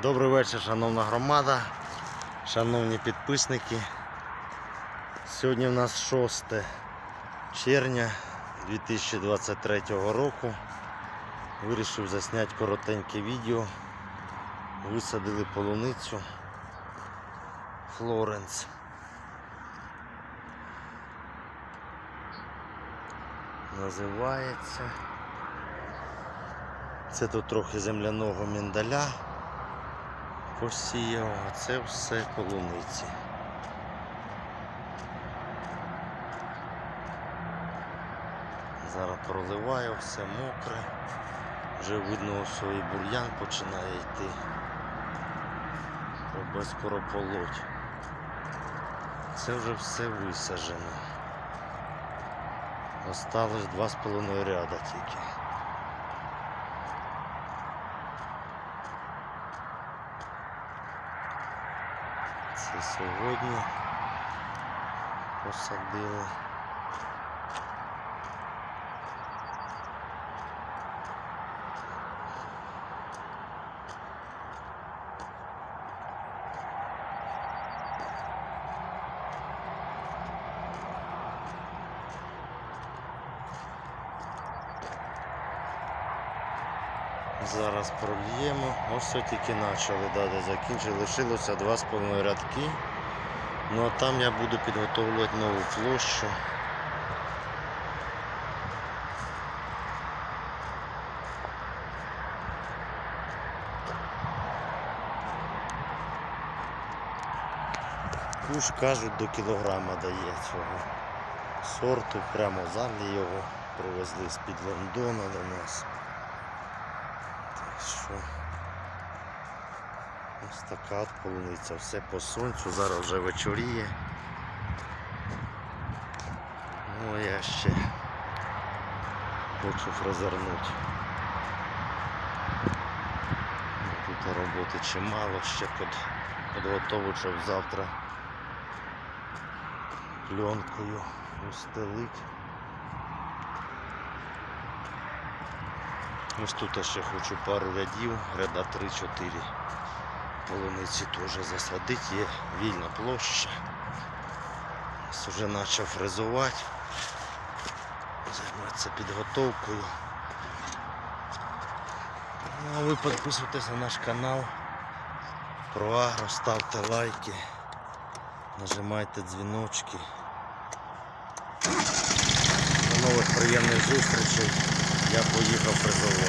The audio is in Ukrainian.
Добрий вечір, шановна громада, шановні підписники. Сьогодні в нас 6 червня 2023 року. Вирішив засняти коротеньке відео. Висадили полуницю Флоренс. Називається. Це тут трохи земляного міндаля посіяв, а це все полуниці. Зараз проливаю, все мокре. Вже видно і бур'ян починає йти. Треба скоро полоть. Це вже все висаджено. Осталось два з половиною ряда тільки. Це сьогодні посадили. Зараз прольємо. Ось тільки почали, да, де закінчили. Лишилося два з половиною рядки. Ну а там я буду підготовлювати нову площу. Куш кажуть до кілограма дає цього сорту, прямо в залі його привезли з-під Лондона до нас. Що ось така полуниця, все по сонцю, зараз вже вечоріє. Ну я ще хочу фрезернути. Ну, Тут роботи чимало, ще під, підготову, щоб завтра пленкою устелить. Ось тут ще хочу пару рядів, ряда 3-4 полуниці теж засадити, є вільна площа. Ось вже почав фрезувати, займатися підготовкою. Ну, а ви підписуйтесь на наш канал про агро, ставте лайки, нажимайте дзвіночки. До нових приємних зустрічей. Я поїхав фрезувати.